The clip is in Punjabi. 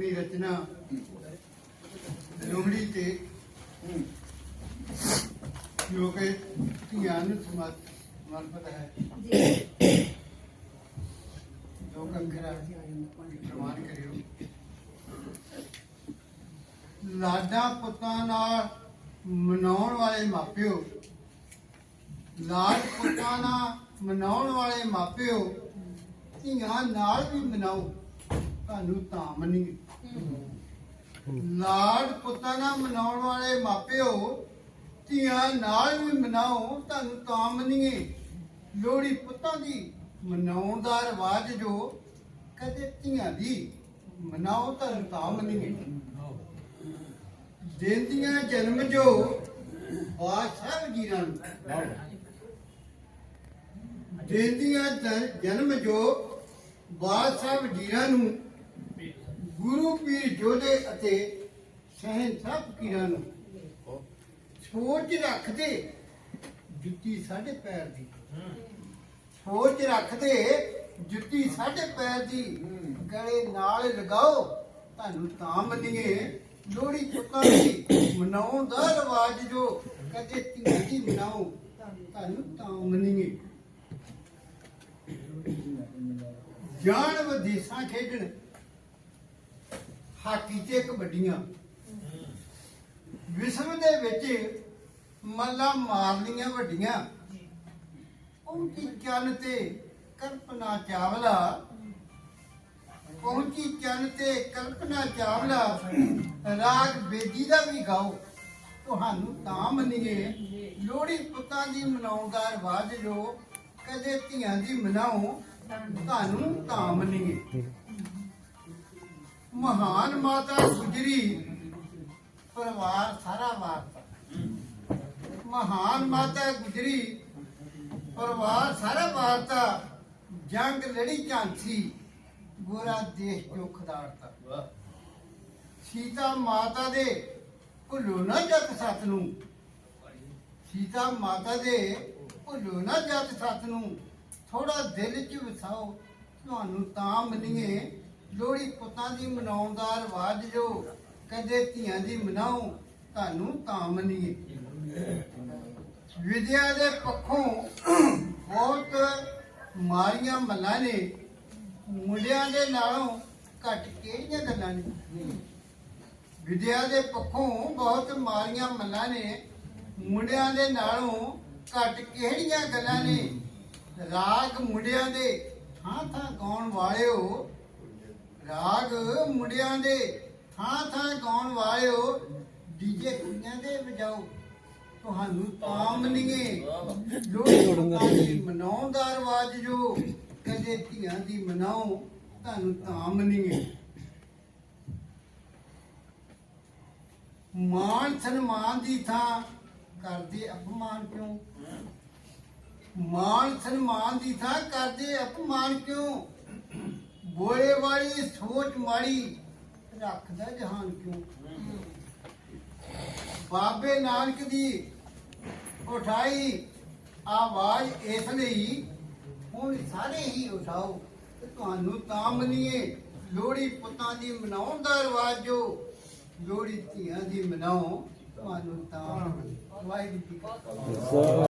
ਆਪਣੀ ਰਚਨਾ ਲੋਹੜੀ ਤੇ ਜੋ ਕਿ ਧੀਆਂ ਨੂੰ ਸਮਰਪਿਤ ਹੈ। ਜੋ ਕੰਖਰਾ ਪ੍ਰਮਾਣ ਕਰਿਓ। ਲਾਡਾ ਪੁੱਤਾਂ ਨਾਲ ਮਨਾਉਣ ਵਾਲੇ ਮਾਪਿਓ, ਲਾਡ ਪੁੱਤਾਂ ਨਾਲ ਮਨਾਉਣ ਵਾਲੇ ਮਾਪਿਓ, ਧੀਆਂ ਨਾਲ ਵੀ ਮਨਾਓ। ਤੁਹਾਨੂੰ ਤਾਂ ਮੰਨੀਏ ਲਾਡ ਪੁੱਤਾਂ ਨਾਲ ਮਨਾਉਣ ਵਾਲੇ ਮਾਪਿਓ ਧੀਆਂ ਨਾਲ ਵੀ ਮਨਾਓ ਤੁਹਾਨੂੰ ਤਾਂ ਮੰਨੀਏ ਲੋਹੜੀ ਪੁੱਤਾਂ ਦੀ ਮਨਾਉਣ ਦਾ ਰਿਵਾਜ ਜੋ ਕਦੇ ਧੀਆਂ ਦੀ ਮਨਾਓ ਤੁਹਾਨੂੰ ਤਾਂ ਮੰਨੀਏ ਦੇਂਦੀਆਂ ਜਨਮ ਜੋ ਬਾਦਸ਼ਾਹ ਵਜੀਰਾਂ ਨੂੰ ਦੇਂਦੀਆਂ ਜਨਮ ਜੋ ਬਾਦਸ਼ਾਹ ਵਜੀਰਾਂ ਨੂੰ ਗੁਰੂ ਪੀਰ ਜੋਧੇ ਅਤੇ ਸ਼ਹਿਨशाह ਫਕੀਰਾਂ ਨੂੰ ਸੋਚ ਰੱਖਦੇ ਜੁੱਤੀ ਸਾਡੇ ਪੈਰ ਦੀ। ਸੋਚ ਰੱਖਦੇ ਜੁੱਤੀ ਸਾਡੇ ਪੈਰ ਦੀ। ਗਲੇ ਨਾਲ ਲਗਾਓ, ਤੁਹਾਨੂੰ ਤਾਂ ਮੰਨੀਏ, ਲੋਹੜੀ ਚੁੱਕਾਂ ਦੀ ਮਨਾਉਣ ਦਾ ਰਿਵਾਜ ਜੋ ਕਦੇ ਧੀਆਂ ਦੀ ਮਨਾਓ, ਤੁਹਾਨੂੰ ਤਾਂ ਮੰਨੀਏ। ਜਾਣ ਵਿਦੇਸ਼ਾਂ ਖੇਡਣ ਹਾਕੀ ਤੇ ਕਬੱਡੀਆਂ। ਵਿਸ਼ਵ ਦੇ ਵਿੱਚ ਮੱਲਾ ਮਾਰਨੀਆਂ ਵੱਡੀਆਂ। ਪਹੁੰਚੀ ਚੰਨ ਤੇ ਕਲਪਨਾ ਚਾਵਲਾ? ਪਹੁੰਚੀ ਚੰਨ ਤੇ ਕਲਪਨਾ ਚਾਵਲਾ? ਰਾਗ ਬੇਜੀ ਦਾ ਵੀ ਗਾਓ। ਤੁਹਾਨੂੰ ਤਾਂ ਮੰਨੀਏ, ਲੋਹੜੀ ਪੁੱਤਾਂ ਦੀ ਮਨਾਉਣ ਦਾ ਰਿਵਾਜ ਜੋ ਕਦੇ ਧੀਆਂ ਦੀ ਮਨਾਓ, ਤੁਹਾਨੂੰ ਤਾਂ ਮੰਨੀਏ। ਮਹਾਨ ਮਾਤਾ ਗੁਜਰੀ ਪਰਿਵਾਰ ਸਾਰਾ ਵਾਰਤਾ। ਮਹਾਨ ਮਾਤਾ ਗੁਜਰੀ ਪਰਿਵਾਰ ਸਾਰਾ ਵਾਰਤਾ ਜੰਗ ਲੜੀ ਝਾਂਸੀ ਗੋਰਾ ਦੇਸ਼ ਜੋ ਖਦਾਰਤਾ ਸੀਤਾ ਮਾਤਾ ਦੇ ਭੁੱਲੋ ਨਾ ਜੱਟ ਸੱਤ ਨੂੰ ਸੀਤਾ ਮਾਤਾ ਦੇ ਭੁੱਲੋ ਨਾ ਜੱਟ ਸੱਤ ਨੂੰ ਥੋੜਾ ਦਿਲ 'ਚ ਵਸਾਓ ਤੁਹਾਨੂੰ ਤਾਂ ਮੰਨੀਏ ਲੋਹੜੀ ਪੁੱਤਾਂ ਦੀ ਮਨਾਉਣ ਦਾ ਰਿਵਾਜ ਜੋ ਕਦੇ ਧੀਆਂ ਦੀ ਮਨਾਉ ਤੁਹਾਨੂੰ ਤਾਂ ਮੰਨੀਏ ਵਿਦਿਆ ਦੇ ਪੱਖੋਂ ਬਹੁਤ ਮਾਰੀਆਂ ਮੱਲਾਂ ਨੇ। ਮੁੰਡਿਆਂ ਦੇ ਨਾਲੋਂ ਘੱਟ ਕਿਹੜੀਆਂ ਗੱਲਾਂ ਨੇ? ਵਿਦਿਆ ਦੇ ਪੱਖੋਂ ਬਹੁਤ ਮਾਰੀਆਂ ਮੱਲਾਂ ਨੇ। ਮੁੰਡਿਆਂ ਦੇ ਨਾਲੋਂ ਘੱਟ ਕਿਹੜੀਆਂ ਗੱਲਾਂ ਨੇ? ਰਾਗ ਮੁੰਡਿਆਂ ਦੇ ਥਾਂ ਥਾਂ ਗਾਉਣ ਵਾਲਿਓ ਰਾਗ ਮੁੰਡਿਆਂ ਦੇ, ਥਾਂ ਥਾਂ ਗਾਉਣ ਵਾਲਿਓ, ਡੀਜੇ ਕੁੜੀਆਂ ਦੇ ਵਜਾਓ। ਤੁਹਾਨੂੰ ਤਾਂ ਮੰਨੀਏ ਦੀ ਮਨਾਉਣ ਦਾ ਕਦੇ ਧੀਆਂ ਦੀ ਮਨਾਓ, ਤੁਹਾਨੂੰ ਤਾਂ ਮਾਨ ਸਨਮਾਨ ਦੀ ਥਾਂ ਕਰਦੇ ਅਪਮਾਨ ਕਿਉਂ? ਮਾਨ ਸਨਮਾਨ ਦੀ ਥਾਂ ਕਰਦੇ ਅਪਮਾਨ ਕਿਉਂ? ਬੋਲੇ ਵਾਲੀ ਸੋਚ ਮਾੜੀ ਰੱਖਦਾ ਜਹਾਨ ਕਿਉਂ? ਬਾਬੇ ਨਾਨਕ ਦੀ ਉਠਾਈ ਆਵਾਜ਼ ਇਸ ਲਈ ਹੁਣ ਸਾਰੇ ਹੀ ਉਠਾਓ ਤੇ ਤੁਹਾਨੂੰ ਤਾਂ ਮੰਨੀਏ ਲੋਹੜੀ ਪੁੱਤਾਂ ਦੀ ਮਨਾਉਣ ਦਾ ਰਿਵਾਜ ਜੋ ਲੋਹੜੀ ਧੀਆਂ ਦੀ ਮਨਾਓ ਤੁਹਾਨੂੰ ਤਾਂ ਵਾਹਿਗੁਰੂ ਜੀ